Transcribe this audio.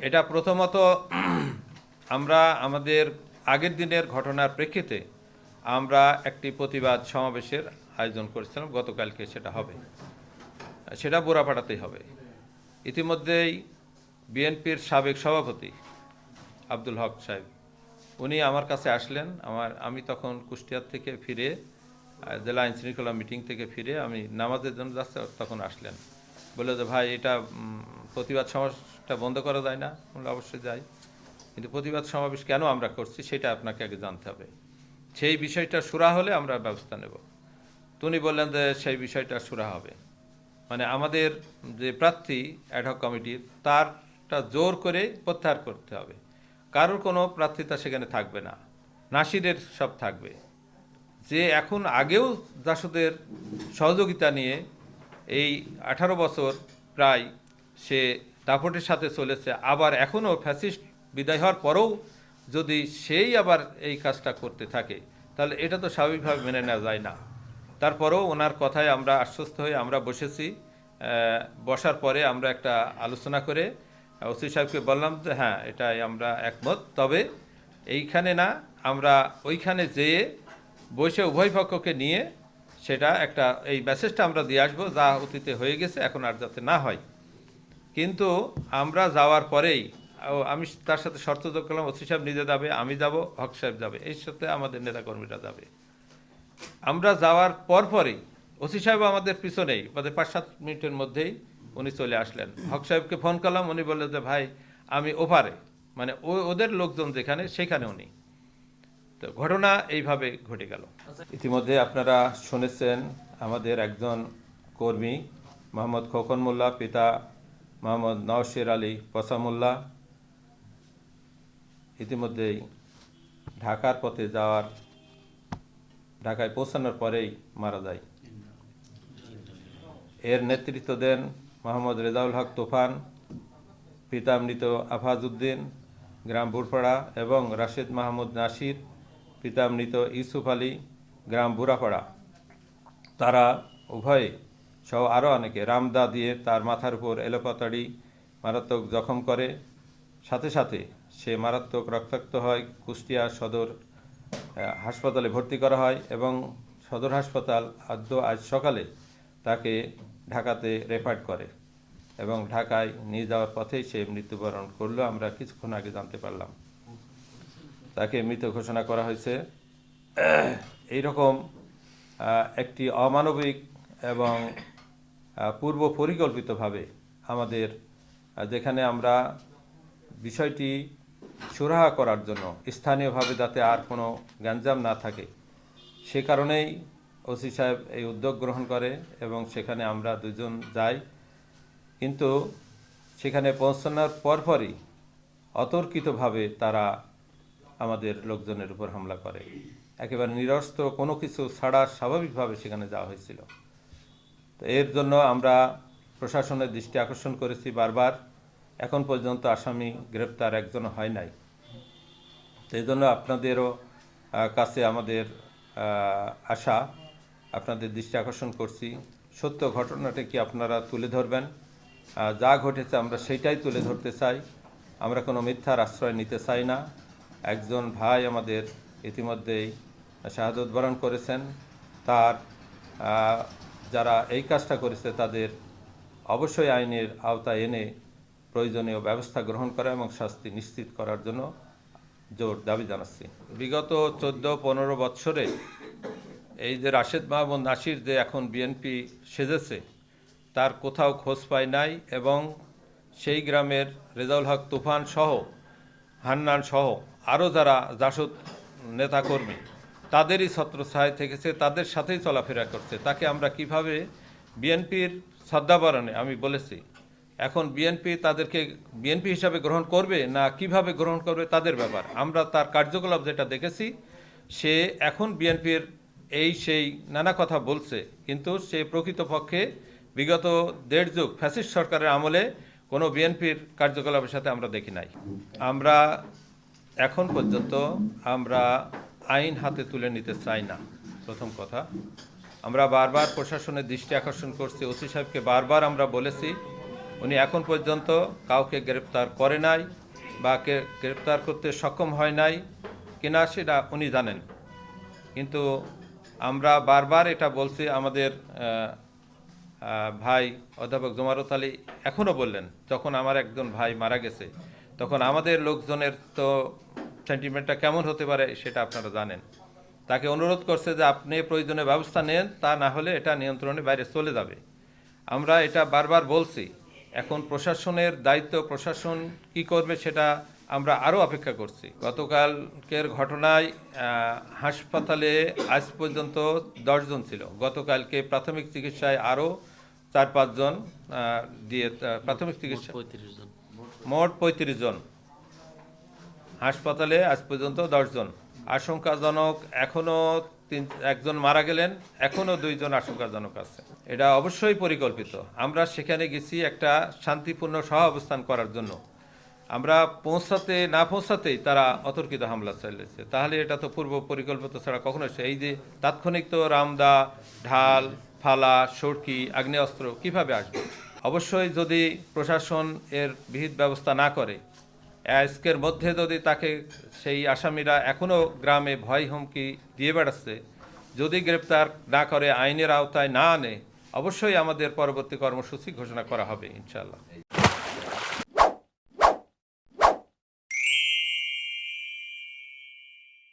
এটা প্রথমত আমরা আমাদের আগের দিনের ঘটনার প্রেক্ষিতে আমরা একটি প্রতিবাদ সমাবেশের আয়োজন করেছিলাম, গতকালকে সেটা হবে। সেটা বোরাপাড়াতেই হবে। ইতিমধ্যেই বিএনপির সাবেক সভাপতি আব্দুল হক সাহেব, উনি আমার কাছে আসলেন। আমার, আমি তখন কুষ্টিয়ার থেকে ফিরে, জেলা আইন শৃঙ্খলা মিটিং থেকে ফিরে আমি নামাজের জন্য যাচ্ছি, তখন আসলেন। বলল যে, ভাই, এটা প্রতিবাদ সমাবেশটা বন্ধ করা যায় না? বলল অবশ্যই যাই। কিন্তু প্রতিবাদ সমাবেশ কেন আমরা করছি সেটা আপনাকে আগে জানতে হবে। সেই বিষয়টা সুরা হলে আমরা ব্যবস্থা নেব। তো উনি বললেন যে সেই বিষয়টা সুরা হবে। মানে আমাদের যে প্রার্থী অ্যাডহক কমিটির তারটা জোর করে প্রত্যাহার করতে হবে। কারোর কোনো প্রার্থিতা সেখানে থাকবে না। নাসিরের সব থাকবে। যে এখন আগেও জাসদের সহযোগিতা নিয়ে এই আঠারো বছর প্রায় সে দাপটের সাথে চলেছে। আবার এখনও ফ্যাসিস্ট বিদায় হওয়ার পরেও যদি সেই আবার এই কাজটা করতে থাকে, তাহলে এটা তো স্বাভাবিকভাবে মেনে নেওয়া যায় না। তারপরেও ওনার কথায় আমরা আশ্বস্ত হয়ে আমরা বসেছি। বসার পরে আমরা একটা আলোচনা করে ওসি সাহেবকে বললাম যে হ্যাঁ এটাই আমরা একমত। তবে এইখানে না, আমরা ওইখানে যেয়ে বসে উভয় পক্ষকে নিয়ে সেটা একটা, এই মেসেজটা আমরা দিয়ে আসব। যা অতীতে হয়ে গেছে, এখন আর যাতে না হয়। কিন্তু আমরা যাওয়ার পরেই আমি তার সাথে শর্ত যোগ করলাম, ওসি সাহেব নিজে যাবে, আমি যাব, হক সাহেব যাবে। এর সাথে আমাদের নেতাকর্মীরা যাবে। আমরা যাওয়ার পর পরপরই ওসি সাহেব আমাদের পিছনেই আমাদের পাঁচ সাত মিনিটের মধ্যেই উনি চলে আসলেন। হক সাহেবকে ফোন করলাম, উনি বললেন যে, ভাই, আমি ওপারে মানে ও, ওদের লোকজন যেখানে, সেখানে উনি। তো ঘটনা এইভাবে ঘটে গেল। ইতিমধ্যে আপনারা শুনেছেন, আমাদের একজন কর্মী, মোহাম্মদ খোকন মোল্লা, পিতা মোহাম্মদ নওশের আলী পসামুল্লাহ ইতিমধ্যেই ঢাকার পথে যাওয়ার, ঢাকায় পৌঁছানোর পরেই মারা যায়। এর নেতৃত্ব দেন মোহাম্মদ রেজাউল হক তুফান পিতা মৃত আফাজউদ্দিন গ্রাম বুরপাড়া এবং রাশেদ মাহমুদ নাসির পিতা মৃত ইউসুফ আলী, গ্রাম বুড়াপাড়া তারা উভয়ে সহ আরও অনেকে। রামদা দিয়ে তার মাথার উপর এলোপাতাড়ি মারাত্মক জখম করে। সাথে সাথে সে মারাত্মক রক্তাক্ত হয় কুষ্টিয়া সদর হাসপাতালে ভর্তি করা হয় এবং সদর হাসপাতাল আদ্য আজ সকালে তাকে ঢাকাতে রেফার করে এবং ঢাকায় নিয়ে যাওয়ার পথেই সে মৃত্যুবরণ করল। আমরা কিছুক্ষণ আগে জানতে পারলাম তাকে মৃত ঘোষণা করা হয়েছে। এইরকম আহ, একটি অমানবিক এবং পূর্ব পরিকল্পিতভাবে আমাদের যেখানে আমরা বিষয়টি সুরাহা করার জন্য স্থানীয়ভাবে যাতে আর কোনো গ্যাঞ্জাম না থাকে, সে কারণেই ওসি সাহেব এই উদ্যোগ গ্রহণ করে এবং সেখানে আমরা দুজন যাই। কিন্তু সেখানে পৌঁছানোর পরপরই অতর্কিতভাবে তারা আমাদের লোকজনের উপর হামলা করে। একেবারে নিরস্ত্র কোনো কিছু ছাড়া স্বাভাবিকভাবে সেখানে যাওয়া হয়েছিল। এর জন্য আমরা প্রশাসনের দৃষ্টি আকর্ষণ করেছি বারবার। এখন পর্যন্ত আসামি গ্রেপ্তার একজন হয় নাই। এই জন্য আপনাদেরও কাছে আমাদের আশা, আপনাদের দৃষ্টি আকর্ষণ করছি। সত্য ঘটনাটা কি আপনারা তুলে ধরবেন? যা ঘটেছে আমরা সেইটাই তুলে ধরতে চাই। আমরা কোনো মিথ্যার আশ্রয় নিতে চাই না। একজন ভাই আমাদের ইতিমধ্যেই শাহাদত বরণ করেছেন। তার যারা এই কাজটা করেছে তাদের অবশ্যই আইনের আওতায় এনে প্রয়োজনীয় ব্যবস্থা গ্রহণ করা এবং শাস্তি নিশ্চিত করার জন্য জোর দাবি জানাচ্ছি। বিগত চোদ্দ, পনেরো বৎসরে এই যে রাশেদ মাহমুদ নাসির যে এখন বিএনপি সেজেছে, তার কোথাও খোঁজ পায় নাই এবং সেই গ্রামের রেজাউল হক তুফান সহ, হান্নান সহ আরও যারা জাসদ নেতাকর্মী তাদেরই ছত্রছায় থেকেছে, তাদের সাথেই চলাফেরা করছে। তাকে আমরা কীভাবে বিএনপির শ্রদ্ধাবরণে আমি বলেছি, এখন বিএনপি তাদেরকে বিএনপি হিসাবে গ্রহণ করবে না কীভাবে গ্রহণ করবে তাদের ব্যাপার। আমরা তার কার্যকলাপ যেটা দেখেছি, সে এখন বিএনপির এই সেই নানা কথা বলছে, কিন্তু সে প্রকৃতপক্ষে বিগত দেড় যুগ ফ্যাসিস্ট সরকারের আমলে কোনো বিএনপির কার্যকলাপের সাথে আমরা দেখি নাই। আমরা এখন পর্যন্ত আমরা আইন হাতে তুলে নিতে চাই না। প্রথম কথা। আমরা বারবার প্রশাসনের দৃষ্টি আকর্ষণ করছি। ওসি সাহেবকে বারবার আমরা বলেছি, উনি এখন পর্যন্ত কাউকে গ্রেপ্তার করে নাই বা কে গ্রেপ্তার করতে সক্ষম হয় নাই কিনা সেটা উনি জানেন। কিন্তু আমরা বারবার এটা বলছি, আমাদের ভাই অধ্যাপক জমারত আলী এখনও বললেন, যখন আমার একজন ভাই মারা গেছে, তখন আমাদের লোকজনের তো সেন্টিমেন্টটা কেমন হতে পারে সেটা আপনারা জানেন। তাকে অনুরোধ করছে যে আপনি প্রয়োজনে ব্যবস্থা নেন তা না হলে এটা নিয়ন্ত্রণের বাইরে চলে যাবে। আমরা এটা বারবার বলছি। এখন প্রশাসনের দায়িত্ব প্রশাসন কি করবে সেটা আমরা আরও অপেক্ষা করছি। গতকালকের ঘটনায় হাসপাতালে আজ পর্যন্ত দশজন ছিল। গতকালকে প্রাথমিক চিকিৎসায় আরও চার পাঁচজন দিয়ে প্রাথমিক চিকিৎসা পঁয়ত্রিশ জন। মোট পঁয়ত্রিশ জন। হাসপাতালে আজ পর্যন্ত দশজন। আশঙ্কাজনক এখনও তিন, একজন মারা গেলেন এখনও দুইজন আশঙ্কাজনক আছে। এটা অবশ্যই পরিকল্পিত। আমরা সেখানে গেছি একটা শান্তিপূর্ণ সহ অবস্থান করার জন্য। আমরা পৌঁছাতে, না পৌঁছাতেই তারা অতর্কিত হামলা চালিয়েছে। তাহলে এটা তো পূর্ব পরিকল্পিত ছাড়া কখনো এই যে তাৎক্ষণিক তো রামদা, ঢাল, ফালা, সড়কি, আগ্নেয়াস্ত্র কীভাবে আসবে? অবশ্যই যদি প্রশাসন এর বিহিত ব্যবস্থা না করে আজকের মধ্যে যদি তাকে সেই আসামিরা এখনও গ্রামে ভয় হুমকি দিয়ে বেড়াচ্ছে, যদি গ্রেপ্তার না করে আইনের আওতায় না আনে, অবশ্যই আমাদের পরবর্তী কর্মসূচি ঘোষণা করা হবে, ইনশাআল্লাহ।